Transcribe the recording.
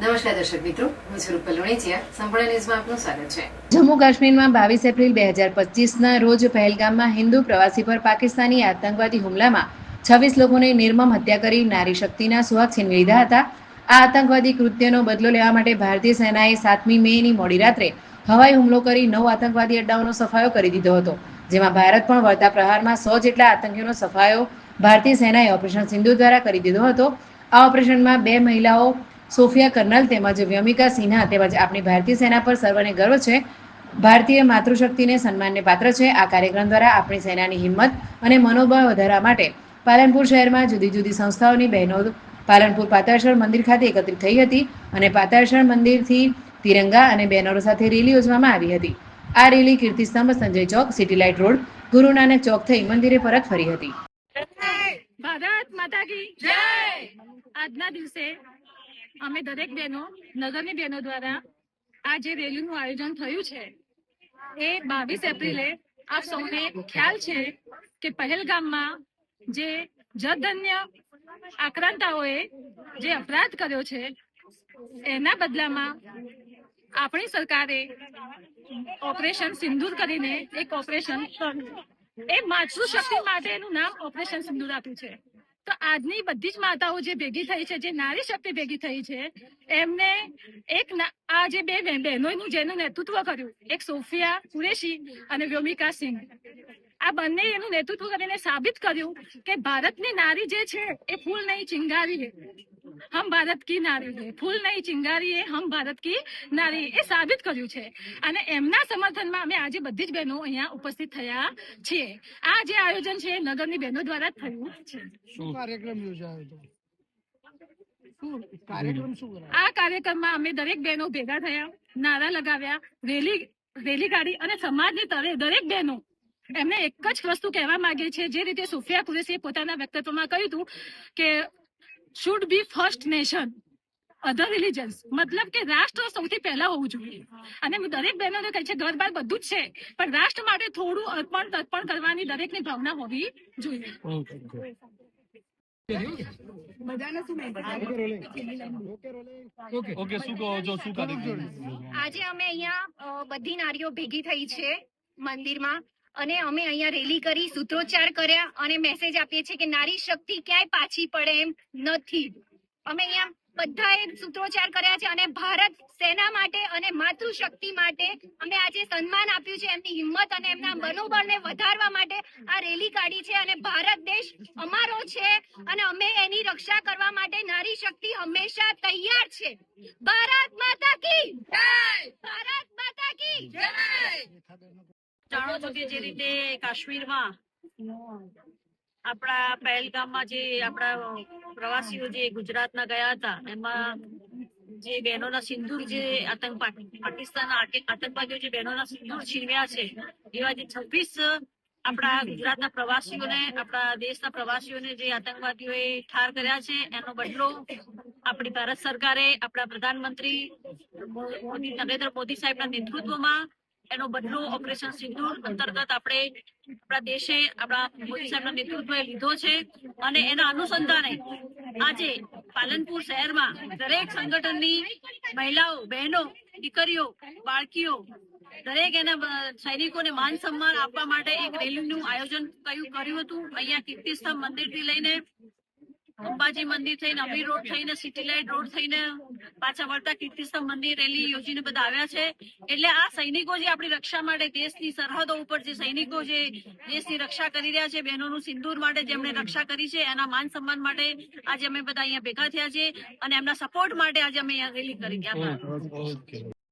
નમસ્કાર દર્શક મિત્રો, હું છું રૂપલ લુણીચિયા. સંપૂર્ણ ન્યૂઝમાં આપનું સ્વાગત છે. જમ્મુ કાશ્મીરમાં બાવીસ એપ્રિલ બે હજાર પચીસના રોજ પહેલગામમાં હિન્દુ પ્રવાસી પર પાકિસ્તાની આતંકવાદી હુમલામાં છવ્વીસ લોકોને નિર્મમ હત્યા કરી નારી શક્તિના સુહાગ છીનવી લીધા હતા. આ આતંકવાદી કૃત્યનો બદલો લેવા માટે ભારતીય સેનાએ સાતમી મેની મોડી રાત્રે હવાઈ હુમલો કરી નવ આતંકવાદી અડ્ડાઓનો સફાયો કરી દીધો હતો. જેમાં ભારત પણ વળતા પ્રહારમાં સો જેટલા આતંકીઓનો સફાયો ભારતીય સેનાએ ઓપરેશન સિંધુ દ્વારા કરી દીધો હતો. આ ઓપરેશનમાં બે મહિલાઓ સોફિયા કર્નલ તેમજ વ્યમિકા સિન્હા તેમજ આપણી ભારતીય સેના પર સર્વને ગર્વ છે. ભારતીય માતૃશક્તિને સન્માનને પાત્ર છે. આ કાર્યક્રમ દ્વારા આપણી સેનાની હિંમત અને મનોબળ વધારવા માટે પાલનપુર શહેરમાં જુદી જુદી સંસ્થાઓની બહેનો પાલનપુર પાતાળેશ્વર મંદિર ખાતે એકત્રિત થઈ હતી અને પાતાળેશ્વર મંદિરથી તિરંગા અને બેનરો સાથે રેલી યોજવામાં આવી હતી. આ રેલી કીર્તિસ્તંભ સંજય ચોક, city light road, Guru Nanak ચોક થઈ મંદિરે પરત ફરી હતી. ભારત માતા કી જય! આજના દિવસે અમે દરેક બહેનો, નગરની બહેનો દ્વારા આ જે રેલીનું આયોજન થયું છે, એ બાવીસ એપ્રિલે આપ સૌને ખ્યાલ છે કે પહેલગામમાં જે જધન્ય આક્રાંતાઓએ જે અપરાધ કર્યો છે, એના બદલામાં આપણી સરકારે ઓપરેશન સિંદૂર કરીને એક ઓપરેશન. એ માતૃશક્તિ માટેનું નામ ઓપરેશન સિંદૂર આપ્યું છે તો આજની બધી જ માતાઓ જે ભેગી થઈ છે, જે નારી શક્તિ ભેગી થઈ છે, એમને એક આ જે બે બહેન- બહેનોનું જેનું નેતૃત્વ કર્યું, એક સોફિયા કુરેશી અને વ્યોમિકા સિંહ આ બંને એનું નેતૃત્વ કરીને સાબિત કર્યું કે ભારતની નારી જે છે, એ ફૂલ નહીં, ચિંગારી હમ ભારત કી નારી है। ફૂલ નહીં ચિંગારી એ હમ ભારત કી નારી એ સાબિત કર્યું છે। અને એમના સમર્થનમાં અમે આજે બધી જ બહેનો અહીંયા ઉપસ્થિત થયા છીએ. આ જે આયોજન છે નગરની બહેનો દ્વારા થયું છે. શું કાર્યક્રમ યોજાયો હતો? આ કાર્યક્રમમાં અમે દરેક બહેનો ભેગા થયા નારા લગાવ્યા રેલી રેલી કાઢી અને સમાજની તરે દરેક બહેનો એમને એક જ વસ્તુ કહેવા માંગે છે જે રીતે સુફિયા કુરેશીએ પોતાના વ્યક્તિત્વમાં કહ્યું હતું કે should be first nation other religions મતલબ કે રાષ્ટ્ર સૌથી પહેલા હોવું જોઈએ. અને દરેક બહેનો કહે છે ઘર બાર બધું જ છે પણ રાષ્ટ્ર માટે થોડું અર્પણ તર્પણ કરવાની દરેકની ભાવના હોવી જોઈએ. આજે અમે અહીંયા બધી નારીઓ ભેગી થઈ છે મંદિરમાં. અને અમે અહીંયા રેલી કરી, સૂત્રોચ્ચાર કર્યા અને મેસેજ આપીએ છીએ કે નારી શક્તિ ક્યાંય પાછી પડે એમ નથી. અમે અહીંયા બધાએ સૂત્રોચ્ચાર કર્યા છે અને ભારત સેના માટે અને માતૃશક્તિ માટે અમે આજે સન્માન આપ્યું છે, એમની હિંમત અને એમના મનોબળને વધારવા માટે આ રેલી કાઢી છે અને ભારત દેશ અમારો છે અને અમે એની રક્ષા કરવા માટે નારી શક્તિ હંમેશા તૈયાર છે. ભારત માતા કી ભારત માતા કી જય! જાણો છો કે જે રીતે કાશ્મીરમાં આપણા પહેલગામમાં જે આપણા પ્રવાસીઓ જે ગુજરાતના ગયા હતા, એમાં જે બહેનોના સિંદૂર જે આતંક પાકિસ્તાનના આતંકવાદીઓ જે બહેનોના સિંદૂર છીનવ્યા છે, એવા જે છવ્વીસ આપણા ગુજરાતના પ્રવાસીઓને, આપણા દેશના પ્રવાસીઓને જે આતંકવાદીઓએ ઠાર કર્યા છે, એનો બદલો આપણી ભારત સરકારે આપણા પ્રધાનમંત્રી મોદી, નરેન્દ્ર મોદી સાહેબના નેતૃત્વમાં એનો બદલો ઓપરેશન સિંધુર અંતર્ગત આપણે આપણા દેશે, આપણા મોદી સાહેબના નેતૃત્વએ લીધો છે અને એના અનુસંધાને આજે પાલનપુર શહેરમાં દરેક સંગઠનની મહિલાઓ, બહેનો, દીકરીઓ, બાળકીઓ, દરેક એના સૈનિકોને માન સન્માન આપવા માટે એક રેલીનું આયોજન કયું કર્યું હતું? અહીંયા કીર્તિસ્તંભ મંદિરથી લઈને અંબાજી મંદિર થઈને અમીર રોડ થઈને સિટી લાઇટ રોડ થઈને પાછા વળતા કીર્તિસ્તંભ મંદિર રેલી યોજીને બધા આવ્યા છે. એટલે આ સૈનિકો જે આપણી રક્ષા માટે દેશની સરહદો ઉપર જે સૈનિકો જે દેશની રક્ષા કરી રહ્યા છે બહેનોનું સિંદૂર માટે જેમણે રક્ષા કરી છે એના માન સન્માન માટે આજે અમે બધા અહીંયા ભેગા થયા છે અને એમના સપોર્ટ માટે આજે અમે અહીંયા રેલી કરી. ઓકે.